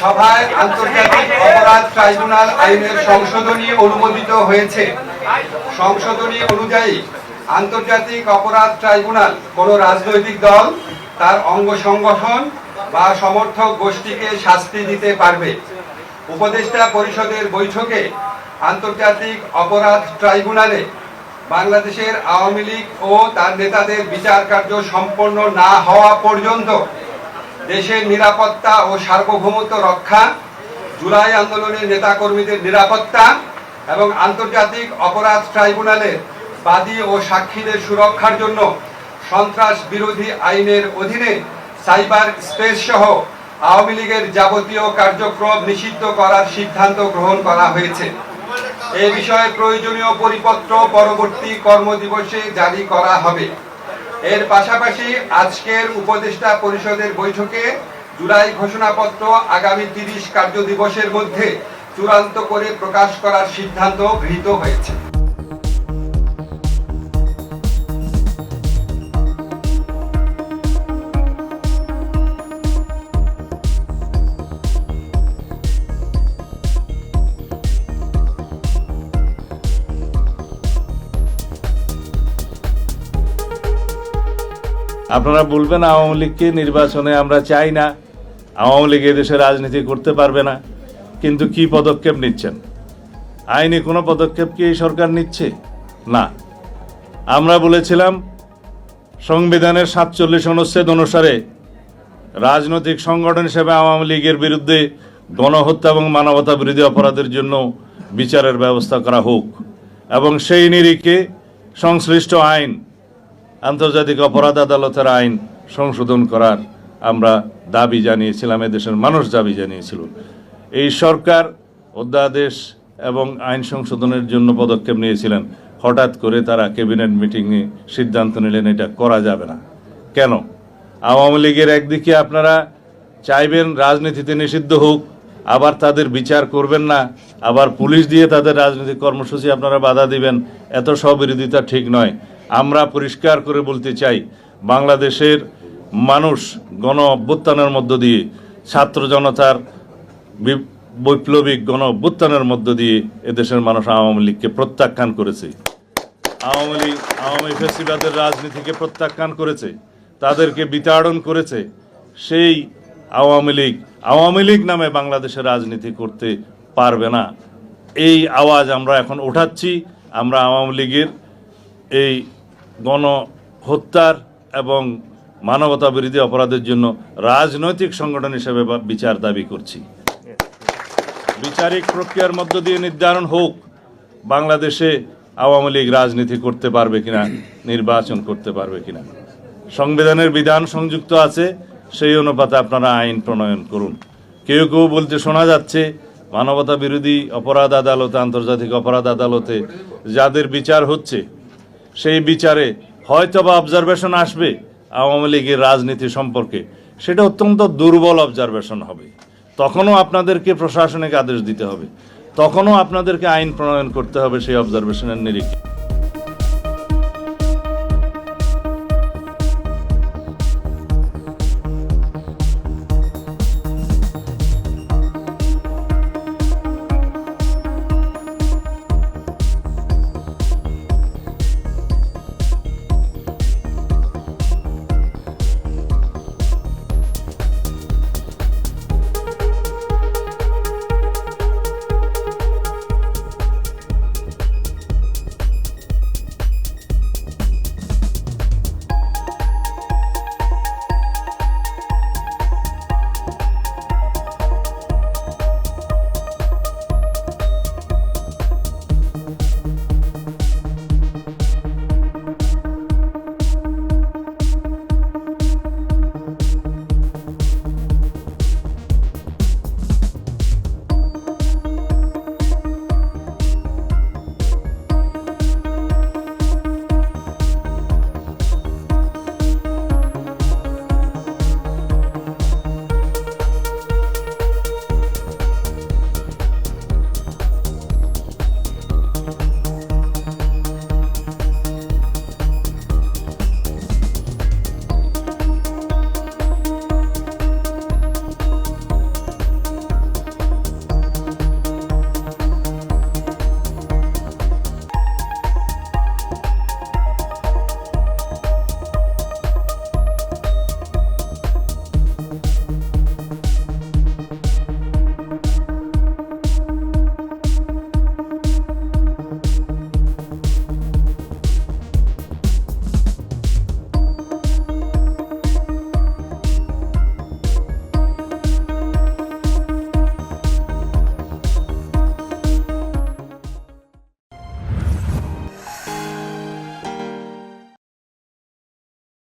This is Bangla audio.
সভায় আন্তর্জাতিক অপরাধ ট্রাইব্যুনাল আইনের সংশোধনী অনুমোদিত হয়েছে। সংশোধনী অনুযায়ী আন্তর্জাতিক অপরাধ ট্রাইব্যুনাল কোনো রাজনৈতিক দল তার অঙ্গ সংগঠন বা সমর্থক গোষ্ঠীকে শাস্তি দিতে পারবে। উপদেষ্টা পরিষদের বৈঠকে আন্তর্জাতিক অপরাধ ট্রাইব্যুনালে বাংলাদেশের আওয়ামী লীগ ও তার নেতাদের বিচার কার্য সম্পন্ন না হওয়া পর্যন্ত দেশের নিরাপত্তা ও সার্বভৌমত্ব রক্ষা, জুলাই আন্দোলনের নেতাকর্মীদের নিরাপত্তা এবং আন্তর্জাতিক অপরাধ ট্রাইব্যুনালের বাদী ও সাক্ষীদের সুরক্ষার জন্য সন্ত্রাস বিরোধী আইনের অধীনে সাইবার স্পেস সহ আওয়ামী লীগের যাবতীয় কার্যক্রম নিষিদ্ধ করার সিদ্ধান্ত গ্রহণ করা হয়েছে। এ বিষয়ে প্রয়োজনীয় পরিপত্র পরবর্তী কর্মদিবসে জারি করা হবে। এর পাশাপাশি আজকের উপদেষ্টা পরিষদের বৈঠকে জুলাই ঘোষণাপত্র আগামী তিরিশ কার্য দিবসের মধ্যে চূড়ান্ত করে প্রকাশ করার সিদ্ধান্ত গৃহীত হয়েছে। আপনারা বলবেন আওয়ামী লীগকে নির্বাচনে আমরা চাই না। আওয়ামী লীগ দেশে রাজনীতি করতে পারবে না। কিন্তু কি পদক্ষেপ নিচ্ছেন? আইনি কোনো পদক্ষেপ কি এই সরকার নিচ্ছে? না। আমরা বলেছিলাম, সংবিধানের সাতচল্লিশ অনুচ্ছেদ অনুসারে রাজনৈতিক সংগঠন হিসেবে আওয়ামী লীগের বিরুদ্ধে গণহত্যা এবং মানবতা বিরোধী অপরাধের জন্য বিচারের ব্যবস্থা করা হোক। এবং সেই নিরিখে সংশ্লিষ্ট আইন আন্তর্জাতিক অপরাধ আদালতের আইন সংশোধন করার আমরা দাবি জানিয়েছিলাম, এদেশের মানুষ দাবি জানিয়েছিল। এই সরকার অধ্যাদেশ এবং আইন সংশোধনের জন্য পদক্ষেপ নিয়েছিলেন। হঠাৎ করে তারা ক্যাবিনেট মিটিংয়ে সিদ্ধান্ত নিলেন, এটা করা যাবে না। কেন? আওয়ামী লীগের একদিকে আপনারা চাইবেন রাজনীতিতে নিষিদ্ধ হোক, আবার তাদের বিচার করবেন না, আবার পুলিশ দিয়ে তাদের রাজনৈতিক কর্মসূচি আপনারা বাধা দিবেন, এত স্ববিরোধিতা ঠিক নয়। আমরা পরিষ্কার করে বলতে চাই, বাংলাদেশের মানুষ গণ অভ্যুত্থানের মধ্য দিয়ে, ছাত্র জনতার বৈপ্লবিক গণ অভ্যুত্থানের মধ্য দিয়ে এদেশের মানুষ আওয়ামী লীগকে প্রত্যাখ্যান করেছে। আওয়ামী লীগ, আওয়ামী ফেসিবাদের রাজনীতিকে প্রত্যাখ্যান করেছে, তাদেরকে বিতাড়ন করেছে, সেই আওয়ামী লীগ আওয়ামী লীগ নামে বাংলাদেশে রাজনীতি করতে পারবে না। এই আওয়াজ আমরা এখন ওঠাচ্ছি, আমরা আওয়ামী লীগের এই গণহত্যার এবং মানবতা বিরোধী অপরাধের জন্য রাজনৈতিক সংগঠন হিসেবে বিচার দাবি করছি। বিচারিক প্রক্রিয়ার মধ্য দিয়ে নির্ধারণ হোক, বাংলাদেশে আওয়ামী লীগ রাজনীতি করতে পারবে কিনা, নির্বাচন করতে পারবে কিনা। সংবিধানের বিধান সংযুক্ত আছে, সেই অনুপাতে আপনারা আইন প্রণয়ন করুন। কেউ কেউ বলতে শোনা যাচ্ছে মানবতা বিরোধী অপরাধ আদালতে, আন্তর্জাতিক অপরাধ আদালতে যাদের বিচার হচ্ছে সেই বিচারে হয়তো বা অবজারভেশন আসবে আওয়ামী লীগের রাজনীতি সম্পর্কে। সেটা অত্যন্ত দুর্বল অবজারভেশন হবে। তখনও আপনাদেরকে প্রশাসনিক আদেশ দিতে হবে। তখনও আপনাদেরকে আইন প্রণয়ন করতে হবে সেই অবজারভেশনের নিরিখে।